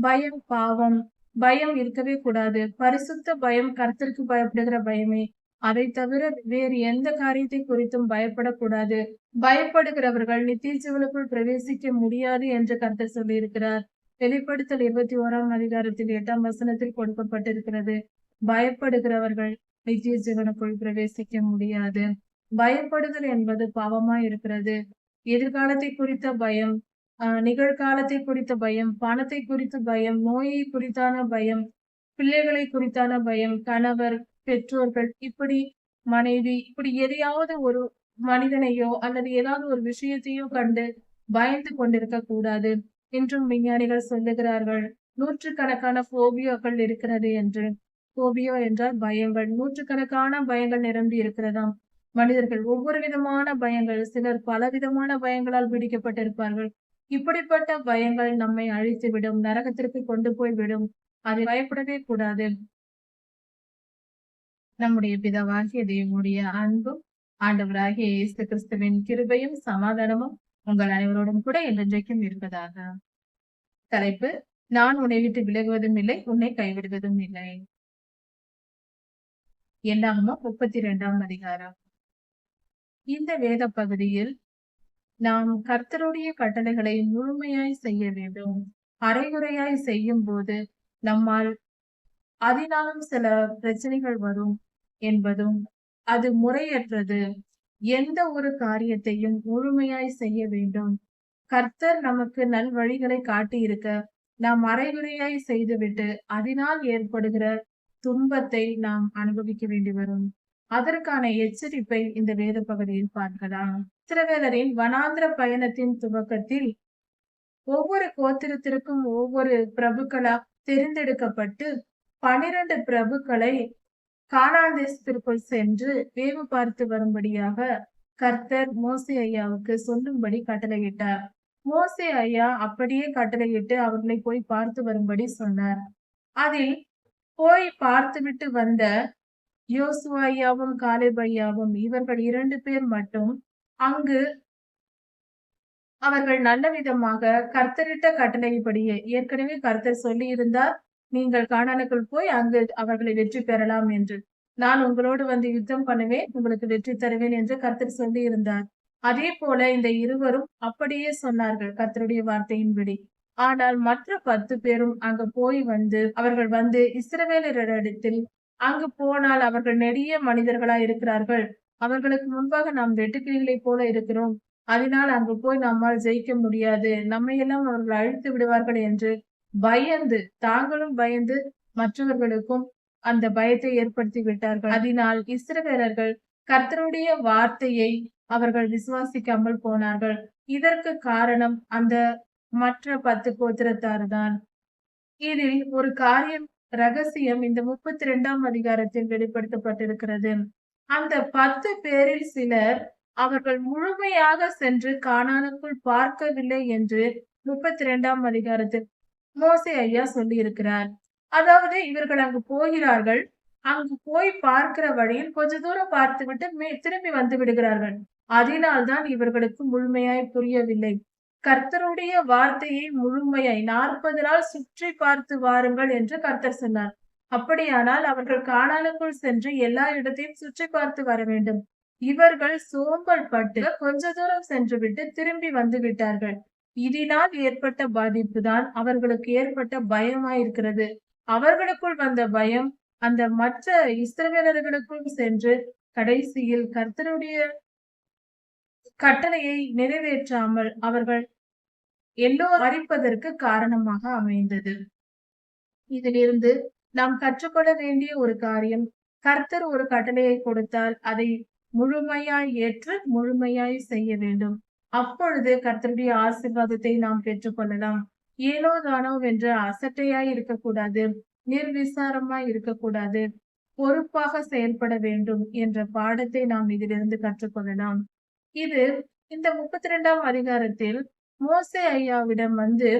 பயம் பாவம். பயம் இருக்கவே கூடாது. பரிசுத்த பயம் கருத்திற்கு பயப்படுகிற பயமே. அதை தவிர வேறு எந்த காரியத்தை குறித்தும் பயப்படக்கூடாது. பயப்படுகிறவர்கள் நித்திய ஜீவனுக்குள் பிரவேசிக்க முடியாது என்று கருத்து சொல்லியிருக்கிறார். வெளிப்படுத்தல் இருபத்தி ஓராம் அதிகாரத்தில் எட்டாம் வசனத்தில் கொடுக்கப்பட்டிருக்கிறது. பயப்படுகிறவர்கள் நித்திய ஜீவனுக்குள் பிரவேசிக்க முடியாது. பயப்படுதல் என்பது பாவமாய் இருக்கிறது. எதிர்காலத்தை குறித்த பயம் நிகழ்காலத்தை குறித்த பயம் பணத்தை குறித்த பயம் நோயை குறித்தான பயம் பிள்ளைகளை குறித்தான பயம் கணவர் பெற்றோர்கள் இப்படி மனைவி இப்படி எதையாவது ஒரு மனிதனையோ அல்லது ஏதாவது ஒரு விஷயத்தையோ கண்டு பயந்து கொண்டிருக்க கூடாது இன்றும் விஞ்ஞானிகள் சொல்லுகிறார்கள். நூற்றுக்கணக்கான போபியோக்கள் இருக்கிறது என்று. போபியோ என்றால் பயங்கள். நூற்றுக்கணக்கான பயங்கள் நிரம்பி இருக்கிறதாம். மனிதர்கள் ஒவ்வொரு விதமான பயங்கள். சிலர் பல விதமான பயங்களால் பிடிக்கப்பட்டிருப்பார்கள். இப்படிப்பட்ட பயங்கள் நம்மை அழித்து விடும் நரகத்திற்கு கொண்டு போய் விடும். அதை பயப்படவே கூடாது. நம்முடைய பிதாவாகிய தேவனுடைய அன்பும் ஆண்டவராகிய இயேசு கிறிஸ்துவின் கிருபையும் சமாதானமும் உங்கள் அனைவரோடும் கூட என்றென்றைக்கும் இருப்பதாக. தலைப்பு நான் உன்னை விட்டு விலகுவதும் இல்லை உன்னை கைவிடுவதும் இல்லை. என்னாகுமோ முப்பத்தி இரண்டாம் அதிகாரம். இந்த வேத பகுதியில் நாம் கர்த்தருடைய கட்டளைகளை முழுமையாய் செய்ய வேண்டும். அரைகுறையாய் செய்யும் போது நம்மால் அதனாலும் சில பிரச்சனைகள் வரும் என்பதும் அது முறையற்றது. எந்த ஒரு காரியத்தையும் முழுமையாய் செய்ய வேண்டும். கர்த்தர் நமக்கு நல் வழிகளை காட்டியிருக்க நாம் அரைகுறையாய் செய்துவிட்டு அதனால் ஏற்படுகிற துன்பத்தை நாம் அனுபவிக்க வேண்டி வரும். அதற்கான எச்சரிப்பை இந்த வேத பகுதியில் பார்க்கலாம். இஸ்ரவேலரின் வனாந்திர பயணத்தின் துவக்கத்தில் ஒவ்வொரு கோத்திரத்திற்கும் ஒவ்வொரு பிரபுக்களா தெரிந்தெடுக்கப்பட்டு பனிரெண்டு பிரபுக்களை கானான் தேசத்திற்குள் சென்று வேவு பார்த்து வரும்படியாக கர்த்தர் மோசே ஐயாவுக்கு சொல்லும்படி கட்டளையிட்டார். மோசே ஐயா அப்படியே கட்டளையிட்டு அவர்களை போய் பார்த்து வரும்படி சொன்னார். அதில் போய் பார்த்துவிட்டு வந்த யோசுவா ஐயாவும் காலேப் ஐயாவும் இவர்கள் இரண்டு பேர் மட்டும் அங்கு அவர்கள் நல்ல விதமாக கர்த்தரிட்ட கட்டளைப்படியே ஏற்கனவே கர்த்தர் சொல்லி இருந்தார் நீங்கள் காணானுக்குள் போய் அங்கு அவர்களை வெற்றி பெறலாம் என்று. நான் உங்களோடு வந்து யுத்தம் பண்ணுவேன் உங்களுக்கு வெற்றி தருவேன் என்று கர்த்தர் சொல்லி இருந்தார் அதே போல இந்த இருவரும் அப்படியே சொன்னார்கள் கர்த்தருடைய வார்த்தையின்படி. ஆனால் மற்ற பத்து பேரும் அங்கு போய் வந்து அவர்கள் வந்து இஸ்ரவேலரிடத்தில் அங்கு போனால் அவர்கள் நெடிய மனிதர்களாய் இருக்கிறார்கள். அவர்களுக்கு முன்பாக நாம் வெட்டுக்கிளிகளைப் போல இருக்கிறோம். அதனால் அங்கு போய் நம்மால் ஜெயிக்க முடியாது. நம்மையெல்லாம் அவர்கள் அழித்து விடுவார்கள் என்று பயந்து தாங்களும் பயந்து மற்றவர்களுக்கும் அந்த பயத்தை ஏற்படுத்தி விட்டார்கள் அதனால் இஸ்ரவேலர்கள் கர்த்தருடைய வார்த்தையை அவர்கள் விசுவாசிக்காமல் போனார்கள். இதற்கு காரணம் அந்த மற்ற பத்து கோத்திரத்தார் தான் இதில் ஒரு காரியம் ரகசியம் இந்த முப்பத்தி இரண்டாம் அதிகாரத்தில் வெளிப்படுத்தப்பட்டிருக்கிறது. அந்த பத்து பேரில் சிலர் அவர்கள் முழுமையாக சென்று காணானுக்குள் பார்க்கவில்லை என்று முப்பத்தி இரண்டாம் அதிகாரத்தில் மோசை ஐயா சொல்லி இருக்கிறார் அதாவது இவர்கள் அங்கு போகிறார்கள். அங்கு போய் பார்க்கிற வழியில் கொஞ்ச தூரம் பார்த்துவிட்டு மே திரும்பி வந்து விடுகிறார்கள். அதனால்தான் இவர்களுக்கு முழுமையாய் புரியவில்லை. கர்த்தருடைய வார்த்தையை முழுமையாய் நாற்பது நாள் சுற்றி பார்த்து வாருங்கள் என்று கர்த்தர் சொன்னார். அப்படியானால் அவர்கள் காணாலுக்குள் சென்று எல்லா இடத்தையும் சுற்றி பார்த்து வர வேண்டும். இவர்கள் சோம்பல் பட்டு கொஞ்ச தூரம் சென்றுவிட்டு திரும்பி வந்து விட்டார்கள். இதனால் ஏற்பட்ட பாதிப்பு தான் அவர்களுக்கு ஏற்பட்ட பயமாயிருக்கிறது. அவர்களுக்குள் வந்த பயம் அந்த மற்ற இஸ்ரவேலர்களுக்கும் சென்று கடைசியில் கர்த்தருடைய கட்டளையை நிறைவேற்றாமல் அவர்கள் எல்லோர் மறிப்பதற்கு காரணமாக அமைந்தது. இதிலிருந்து நாம் கற்றுக்கொள்ள வேண்டிய ஒரு காரியம் கர்த்தர் ஒரு கட்டளையை கொடுத்தால் அதை முழுமையாய் ஏற்று முழுமையாய் செய்ய வேண்டும். அப்பொழுது கர்த்தருடைய ஆசீர்வாதத்தை நாம் பெற்றுக்கொள்ளலாம். ஏனோ தானோ என்று அசட்டையாய் இருக்கக்கூடாது நிர்விசாரமாய் இருக்கக்கூடாது பொறுப்பாக செயல்பட வேண்டும் என்ற பாடத்தை நாம் இதிலிருந்து கற்றுக்கொள்ளலாம். இது இந்த முப்பத்தி ரெண்டாம் அதிகாரத்தில் மோசே ஐயாவிடம் வந்து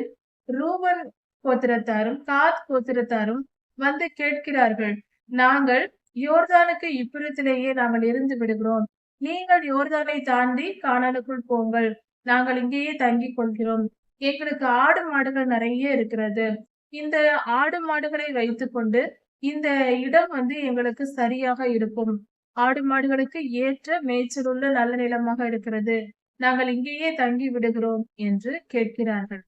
ரூபன் கோத்திரத்தாரும் காத் கோத்திரத்தாரும் வந்து கேட்கிறார்கள் நாங்கள் யோர்தானுக்கு இப்புறத்திலேயே நாங்கள் இருந்து விடுகிறோம். நீங்கள் யோர்தானை தாண்டி காணலுக்குள் போங்கள். நாங்கள் இங்கேயே தங்கிக் கொள்கிறோம். எங்களுக்கு ஆடு மாடுகள் நிறைய இருக்கிறது. இந்த ஆடு மாடுகளை வைத்துக்கொண்டு இந்த இடம் வந்து எங்களுக்கு சரியாக இருக்கும். ஆடு மாடுகளுக்கு ஏற்ற மேய்ச்சலுள்ள நல்ல நிலமாக இருக்கிறது. நாங்கள் இங்கேயே தங்கி விடுகிறோம் என்று கேட்கிறார்கள்.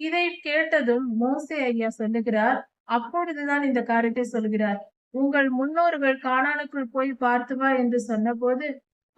இதை கேட்டதும் மோசே ஐயா சொல்லுகிறார் அப்பொழுதுதான் இந்த காரியத்தை சொல்கிறார். உங்கள் முன்னோர்கள் காணானுக்குள் போய் பார்த்து வா என்று சொன்னபோது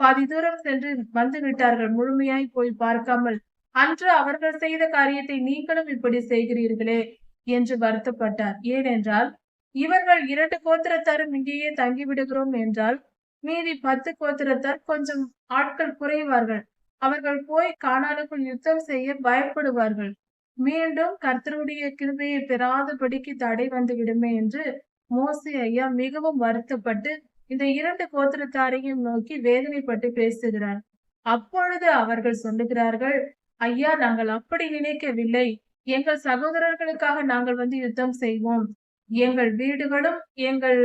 பாதி தூரம் சென்று வந்து விட்டார்கள். முழுமையாய் போய் பார்க்காமல் அன்று அவர்கள் செய்த காரியத்தை நீங்களும் இப்படி செய்கிறீர்களே என்று வருத்தப்பட்டார். ஏனென்றால் இவர்கள் இரண்டு கோத்திரத்தாரும் இங்கேயே தங்கி விடுகிறோம் என்றால் மீதி பத்து கோத்திரத்தார் கொஞ்சம் ஆட்கள் குறைவார்கள். அவர்கள் போய் கானானுக்குள் யுத்தம் செய்ய பயப்படுவார்கள். மீண்டும் கர்த்தருடைய கிருபையை பெறாதபடிக்கு தடை வந்து விடுமே என்று மோசி ஐயா மிகவும் வருத்தப்பட்டு இந்த இரண்டு கோத்திரத்தாரையும் நோக்கி வேதனைப்பட்டு பேசுகிறார். அப்பொழுது அவர்கள் சொல்லுகிறார்கள் ஐயா நாங்கள் அப்படி நினைக்கவில்லை. எங்கள் சகோதரர்களுக்காக நாங்கள் வந்து யுத்தம் செய்வோம். எங்கள் வீடுகளும் எங்கள்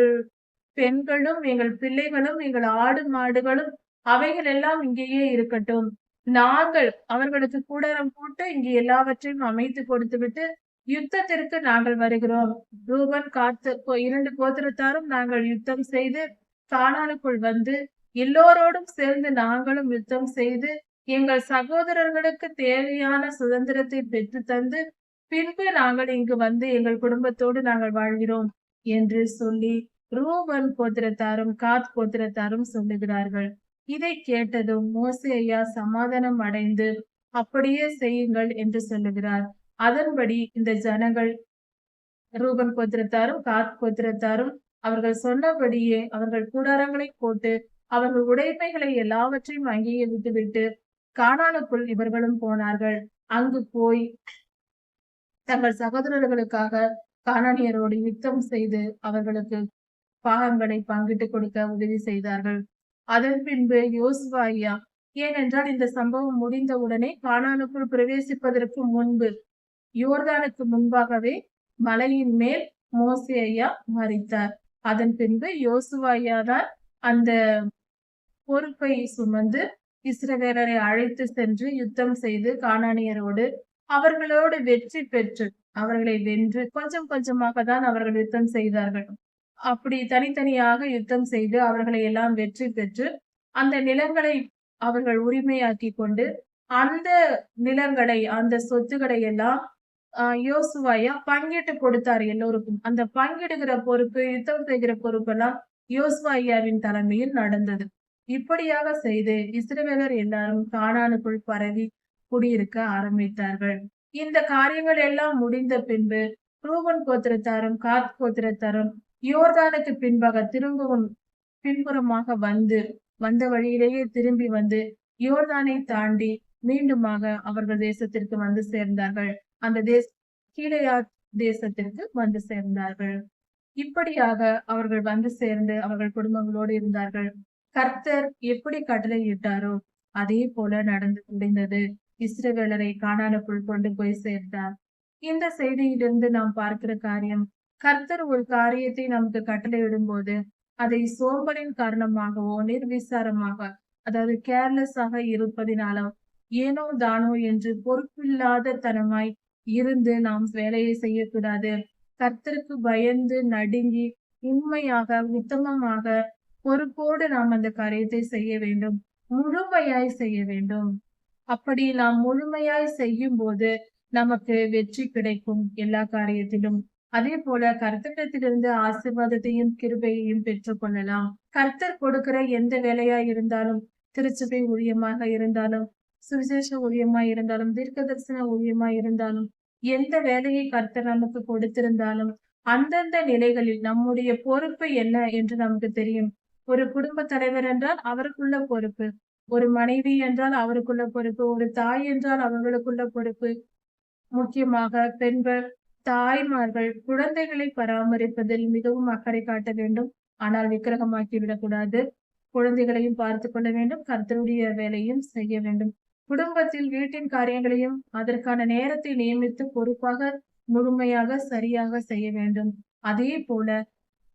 பெண்களும் எங்கள் பிள்ளைகளும் எங்கள் ஆடு மாடுகளும் அவைகள் எல்லாம் இங்கேயே இருக்கட்டும். நாங்கள் அவர்களுக்கு கூடாரம் போட்டு இங்கு எல்லாவற்றையும் அமைத்து கொடுத்து விட்டு யுத்தத்திற்கு நாங்கள் வருகிறோம். ரூபன் காத்து இரண்டு கோத்திரத்தாரும் நாங்கள் யுத்தம் செய்து காணானுக்குள் வந்து எல்லோரோடும் சேர்ந்து நாங்களும் யுத்தம் செய்து எங்கள் சகோதரர்களுக்கு தேவையான சுதந்திரத்தை பெற்று தந்து பின்பு நாங்கள் இங்கு வந்து எங்கள் குடும்பத்தோடு நாங்கள் வாழ்கிறோம் என்று சொல்லி ரூபன் கோத்திரத்தாரும் காத் கோத்திரத்தாரும் சொல்லுகிறார்கள். இதை கேட்டதும் மோசையா சமாதானம் அடைந்து அப்படியே செய்யுங்கள் என்று சொல்லுகிறார். அதன்படி இந்த ஜனங்கள் ரூபன் கோத்திரத்தாரும் காத் கோத்திரத்தாரும் அவர்கள் சொன்னபடியே அவர்கள் கூடாரங்களை போட்டு அவர்கள் உடைமைகளை எல்லாவற்றையும் அங்கேயே விட்டுவிட்டு காணானுக்குள் இவர்களும் போனார்கள். அங்கு போய் தங்கள் சகோதரர்களுக்காக காணானியரோடு யுத்தம் செய்து அவர்களுக்கு பாகங்களை பங்கிட்டு கொடுக்க உதவி செய்தார்கள். அதன் பின்பு யோசுவா ஐயா ஏனென்றால் இந்த சம்பவம் முடிந்தவுடனே காணானுக்குள் பிரவேசிப்பதற்கு முன்பு யோர்தானுக்கு முன்பாகவே மலையின் மேல் மோசி ஐயா மறித்தார் அதன் பின்பு யோசுவா ஐயா தான் அந்த பொறுப்பை சுமந்து இஸ்ரவேலரை அழைத்து சென்று யுத்தம் செய்து காணானியரோடு அவர்களோடு வெற்றி பெற்று அவர்களை வென்று கொஞ்சம் கொஞ்சமாக தான் அவர்கள் யுத்தம் செய்தார்கள். அப்படி தனித்தனியாக யுத்தம் செய்து அவர்களை எல்லாம் வெற்றி பெற்று அந்த நிலங்களை அவர்கள் உரிமையாக்கி கொண்டு அந்த நிலங்களை அந்த சொத்துக்களை எல்லாம் யோசுவாயா பங்கிட்டு கொடுத்தார் எல்லோருக்கும். அந்த பங்கிடுகிற பொறுப்பு யுத்தம் செய்கிற பொறுப்பெல்லாம் யோசுவாயாவின் தலைமையில் நடந்தது. இப்படியாக செய்து இஸ்ரவேலர் எல்லாரும் காணானுக்குள் பரவி குடியிருக்க ஆரம்பித்தார்கள். இந்த காரியங்கள் எல்லாம் முடிந்த பின்பு ரூபன் கோத்திரத்தாரும் காத் கோத்திரத்தாரும் யோர்தானுக்கு பின்பாக திரும்பவும் பின்புறமாக வந்து வந்த வழியிலேயே திரும்பி வந்து யோர்தானை தாண்டி மீண்டுமாக அவர்கள் தேசத்திற்கு வந்து சேர்ந்தார்கள். அந்த தேச கீழையா தேசத்திற்கு வந்து சேர்ந்தார்கள். இப்படியாக அவர்கள் வந்து சேர்ந்து அவர்கள் குடும்பங்களோடு இருந்தார்கள். கர்த்தர் எப்படி கட்டளையிட்டாரோ அதே போல நடந்து முடிந்தது. இஸ்ரவேலரை காணானுக்குள் கொண்டு போய் சேர்ந்தார் இந்த செய்தியிலிருந்து நாம் பார்க்கிற காரியம் கர்த்தர் ஒரு காரியத்தை நமக்கு கட்டளையிடும் போது அதை சோம்பலின் காரணமாகவோ நிர்விசாரமாக அதாவது கேர்லெஸ்ஸாக இருப்பதினாலோ ஏனோ தானோ என்று பொறுப்பில்லாத தனமாய் இருந்து நாம் வேலையை செய்யக்கூடாது. கர்த்தருக்கு பயந்து நடுங்கி உண்மையாக உத்தமமாக பொறுப்போடு நாம் அந்த காரியத்தை செய்ய வேண்டும். முழுமையாய் செய்ய வேண்டும். அப்படி நாம் முழுமையாய் செய்யும் போது நமக்கு வெற்றி கிடைக்கும் எல்லா காரியத்திலும். அதே போல கர்த்தரிடத்திலிருந்து ஆசிர்வாதத்தையும் கிருபையையும் பெற்றுக் கொள்ளலாம். கர்த்தர் கொடுக்கிற எந்த வேலையா இருந்தாலும் திருச்சபை ஊழியமாக இருந்தாலும் சுவிசேஷ ஊழியமா இருந்தாலும் தீர்க்க தரிசன ஊழியமா இருந்தாலும் எந்த வேலையை கர்த்தர் நமக்கு கொடுத்திருந்தாலும் அந்தந்த நிலைகளில் நம்முடைய பொறுப்பு என்ன என்று நமக்கு தெரியும். ஒரு குடும்ப தலைவர் என்றால் அவருக்குள்ள பொறுப்பு ஒரு மனைவி என்றால் அவருக்குள்ள பொறுப்பு ஒரு தாய் என்றால் அவர்களுக்குள்ள பொறுப்பு. முக்கியமாக பெண்கள் தாய்மார்கள் குழந்தைகளை பராமரிப்பதில் மிகவும் அக்கறை காட்ட வேண்டும். ஆனால் விக்கிரகமாக்கி விடக்கூடாது குழந்தைகளையும் பார்த்து கொள்ள வேண்டும். கர்த்தருடைய வேலையும் செய்ய வேண்டும். குடும்பத்தில் வீட்டின் காரியங்களையும் அதற்கான நேரத்தை நியமித்து பொறுப்பாக முழுமையாக சரியாக செய்ய வேண்டும். அதே போல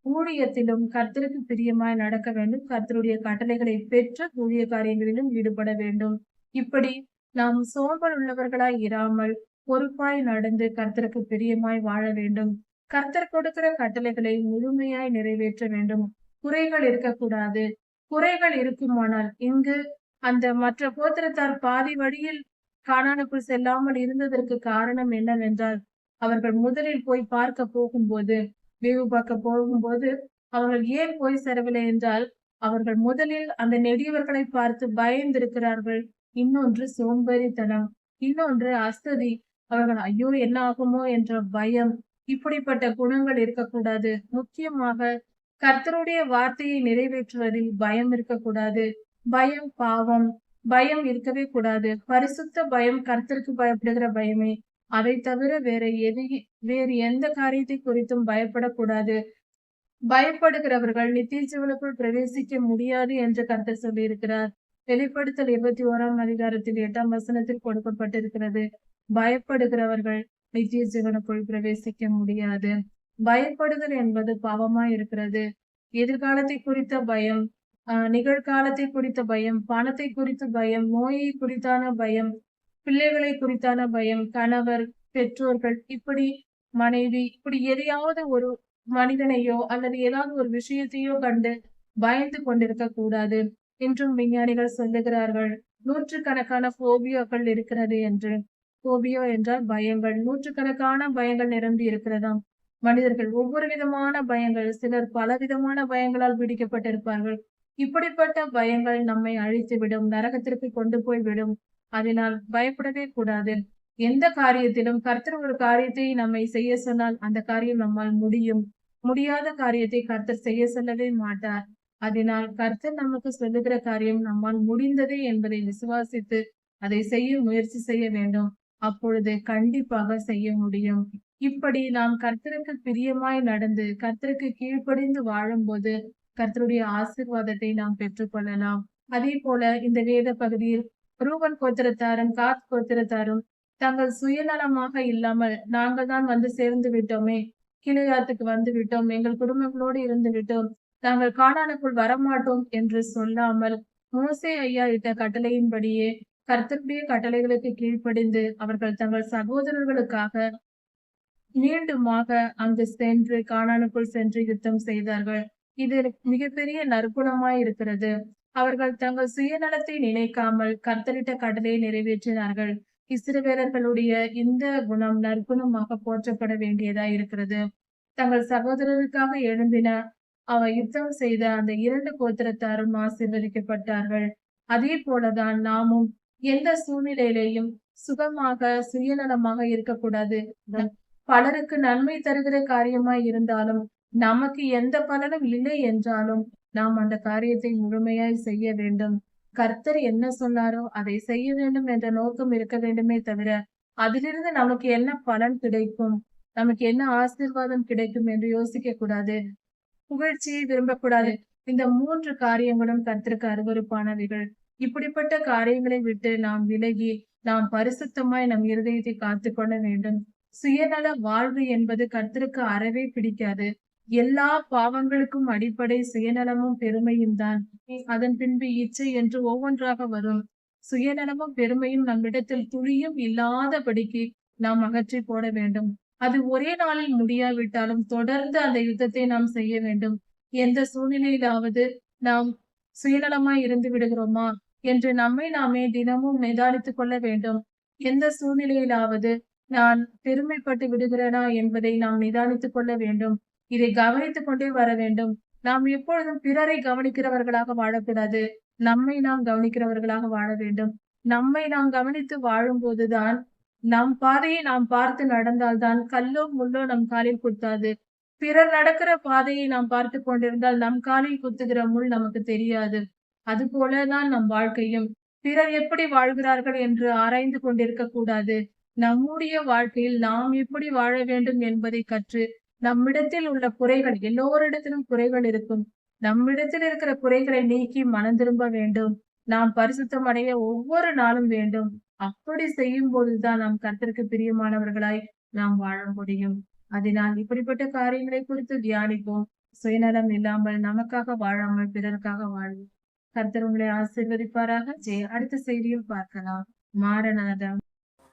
ஊழியத்திலும் கர்த்தருக்கு பிரியமாய் நடக்க வேண்டும். கர்த்தருடைய கட்டளைகளை பெற்று ஊழிய காரியங்களிலும் ஈடுபட வேண்டும். இப்படி நாம் சோம்பல் உள்ளவர்களாய் இராமல் பொறுப்பாய் நடந்து கர்த்தருக்கு பிரியமாய் வாழ வேண்டும். கர்த்தர் கொடுக்கிற கட்டளைகளை முழுமையாய் நிறைவேற்ற வேண்டும். குறைகள் இருக்கக்கூடாது. குறைகள் இருக்குமானால் இங்கு அந்த மற்ற கோத்திரத்தார் பாதி வழியில் காணானுக்குள் செல்லாமல் இருந்ததற்கு காரணம் என்னவென்றால் அவர்கள் முதலில் போய் பார்க்க போகும்போது வேவு பார்க்க போகும்போது அவர்கள் ஏன் போய் சேரவில்லை என்றால் அவர்கள் முதலில் அந்த நெடியவர்களை பார்த்து பயந்திருக்கிறார்கள். இன்னொன்று சோம்பேறித்தனம் இன்னொன்று அஸ்ததி அவர்கள் ஐயோ என்ன ஆகுமோ என்ற பயம் இப்படிப்பட்ட குணங்கள் இருக்கக்கூடாது. முக்கியமாக கர்த்தருடைய வார்த்தையை நிறைவேற்றுவதில் பயம் இருக்கக்கூடாது. பயம் பாவம் பயம் இருக்கவே கூடாது. பரிசுத்த பயம் கர்த்தருக்கு பயப்படுகிற பயமே. அதை தவிர வேற எது வேறு எந்த காரியத்தை குறித்தும் பயப்படக்கூடாது. பயப்படுகிறவர்கள் நித்திய ஜீவனுக்குள் பிரவேசிக்க முடியாது என்று கர்த்தர் சொல்லியிருக்கிறார். வெளிப்படுத்தல் இருபத்தி ஓராம் அதிகாரத்தில் எட்டாம் வசனத்தில் கொடுக்கப்பட்டிருக்கிறது. பயப்படுகிறவர்கள் நித்திய ஜீவனுக்குள் பிரவேசிக்க முடியாது. பயப்படுதல் என்பது பாவமா இருக்கிறது. எதிர்காலத்தை குறித்த பயம் ஆஹ் நிகழ்காலத்தை குறித்த பயம் பணத்தை குறித்த பயம் நோயை குறித்தான பயம் பிள்ளைகளை குறித்தான பயம் கணவர் பெற்றோர்கள் இப்படி மனைவி இப்படி எதையாவது ஒரு மனிதனையோ அல்லது ஏதாவது ஒரு விஷயத்தையோ கண்டு பயந்து கொண்டிருக்க கூடாது. இன்றும் விஞ்ஞானிகள் சொல்லுகிறார்கள் நூற்றுக்கணக்கான போபியோக்கள் இருக்கிறது என்று. போபியோ என்றால் பயங்கள். நூற்றுக்கணக்கான பயங்கள் நிரம்பி இருக்கிறதாம். மனிதர்கள் ஒவ்வொரு விதமான பயங்கள். சிலர் பல விதமான பயங்களால் பிடிக்கப்பட்டிருப்பார்கள். இப்படிப்பட்ட பயங்கள் நம்மை அழித்து விடும் நரகத்திற்கு கொண்டு போய் விடும். அதனால் பயப்படவே கூடாது. எந்த காரியத்திலும் கர்த்தர் ஒரு காரியத்தை நம்மை செய்ய சொன்னால் அந்த காரியம் நம்மால் முடியும். முடியாத காரியத்தை கர்த்தர் செய்ய சொல்லவே மாட்டார். அதனால் கர்த்தர் நமக்கு சொல்லுகிற காரியம் நம்மால் முடிந்ததே என்பதை விசுவாசித்து அதை செய்ய முயற்சி செய்ய வேண்டும். அப்பொழுது கண்டிப்பாக செய்ய முடியும். இப்படி நாம் கர்த்தருக்கு பிரியமாய் நடந்து கர்த்தருக்கு கீழ்ப்படிந்து வாழும்போது கர்த்தருடைய ஆசிர்வாதத்தை நாம் பெற்றுக்கொள்ளலாம். அதே போல இந்த வேத பகுதியில் ரூபன் கோத்திரத்தாரும் காத் கோத்திரத்தாரும் தங்கள் சுயநலமாக இல்லாமல் நாங்கள் தான் வந்து சேர்ந்து விட்டோமே. கிளையாத்துக்கு வந்து விட்டோம். எங்கள் குடும்பங்களோடு இருந்து விட்டோம். நாங்கள் காணானுக்குள் வரமாட்டோம் என்று சொல்லாமல் மோசே ஐயா இட்ட கட்டளையின்படியே கர்த்தருடைய கட்டளைகளுக்கு கீழ்ப்படிந்து அவர்கள் தங்கள் சகோதரர்களுக்காக மீண்டுமாக அங்கு சென்று காணானுக்குள் சென்று யுத்தம் செய்தார்கள். இது மிகப்பெரிய நற்குணமாய் இருக்கிறது. அவர்கள் தங்கள் சுயநலத்தை நினைக்காமல் கர்த்தரிட்ட கடலையை நிறைவேற்றினார்கள். இஸ்ரவேலர்களுடைய இந்த குணம் நற்குணமாக போற்றப்பட வேண்டியதா இருக்கிறது. தங்கள் சகோதரருக்காக எழும்பின அவ யுத்தம் செய்த அந்த இரண்டு கோத்திரத்தாரும் ஆசீர்வதிக்கப்பட்டார்கள். அதே போலதான் நாமும் எந்த சூழ்நிலையிலையும் சுகமாக சுயநலமாக இருக்கக்கூடாது. பலருக்கு நன்மை தருகிற காரியமாய் இருந்தாலும் நமக்கு எந்த பலனும் இல்லை என்றாலும் நாம் அந்த காரியத்தை முழுமையாய் செய்ய வேண்டும். கர்த்தர் என்ன சொன்னாரோ அதை செய்ய வேண்டும் என்ற நோக்கம் இருக்க வேண்டுமே தவிர அதிலிருந்து நமக்கு என்ன பலன் கிடைக்கும்? நமக்கு என்ன ஆசீர்வாதம் கிடைக்கும் என்று யோசிக்க கூடாது புகழ்ச்சியை விரும்பக்கூடாது. இந்த மூன்று காரியங்களும் கர்த்தருக்கு அருவறுப்பானவைகள் இப்படிப்பட்ட காரியங்களை விட்டு நாம் விலகி நாம் பரிசுத்தமாய் நம் இருதயத்தை காத்து கொள்ள வேண்டும். சுயநல வாழ்வு என்பது கர்த்தருக்கு அறவே பிடிக்காது. எல்லா பாவங்களுக்கும் அடிப்படை சுயநலமும் பெருமையும் தான். அதன் பின்பு இச்சை என்று ஒவ்வொன்றாக வரும். சுயநலமும் பெருமையும் நம்மிடத்தில் துளியும் இல்லாதபடிக்கு நாம் அகற்றி போட வேண்டும். அது ஒரே நாளில் முடியாவிட்டாலும் தொடர்ந்து அந்த யுத்தத்தை நாம் செய்ய வேண்டும். எந்த சூழ்நிலையிலாவது நாம் சுயநலமாய் இருந்து விடுகிறோமா? என்று நம்மை நாமே தினமும் நிதானித்துக் கொள்ள வேண்டும். எந்த சூழ்நிலையிலாவது நான் பெருமைப்பட்டு விடுகிறேனா என்பதை நாம் நிதானித்துக் கொள்ள வேண்டும். இதை கவனித்துக் கொண்டே வர வேண்டும். நாம் எப்பொழுதும் பிறரை கவனிக்கிறவர்களாக வாழக்கூடாது. நம்மை நாம் கவனிக்கிறவர்களாக வாழ வேண்டும். நம்மை நாம் கவனித்து வாழும் போதுதான் நம் பாதையை நாம் பார்த்து நடந்தால்தான் கல்லோ முள்ளோ நம் காலில் குத்தாது. பிறர் நடக்கிற பாதையை நாம் பார்த்து கொண்டிருந்தால் நம் காலில் குத்துகிற முள் நமக்கு தெரியாது. அது போலதான் நம் வாழ்க்கையும். பிறர் எப்படி வாழ்கிறார்கள் என்று ஆராய்ந்து கொண்டிருக்க கூடாது. நம்முடைய வாழ்க்கையில் நாம் எப்படி வாழ வேண்டும் என்பதை கற்று நம்மிடத்தில் உள்ள குறைகள் எல்லோரிடத்திலும் குறைகள் இருக்கும். நம்மிடத்தில் இருக்கிற குறைகளை நீக்கி மனம் திரும்ப வேண்டும். நாம் பரிசுத்தம் அடைய ஒவ்வொரு நாளும் வேண்டும். அப்படி செய்யும் போதுதான் நாம் கர்த்தருக்கு பிரியமானவர்களாய் நாம் வாழ முடியும். அதனால் இப்படிப்பட்ட காரியங்களை குறித்து தியானிப்போம். சுயநலம் இல்லாமல் நமக்காக வாழாமல் பிறருக்காக வாழ்வோம். கர்த்தர் உங்களை ஆசீர்வதிப்பாராக. ஜெய அடுத்த செய்தியில் பார்க்கலாம். மாரநாதம்.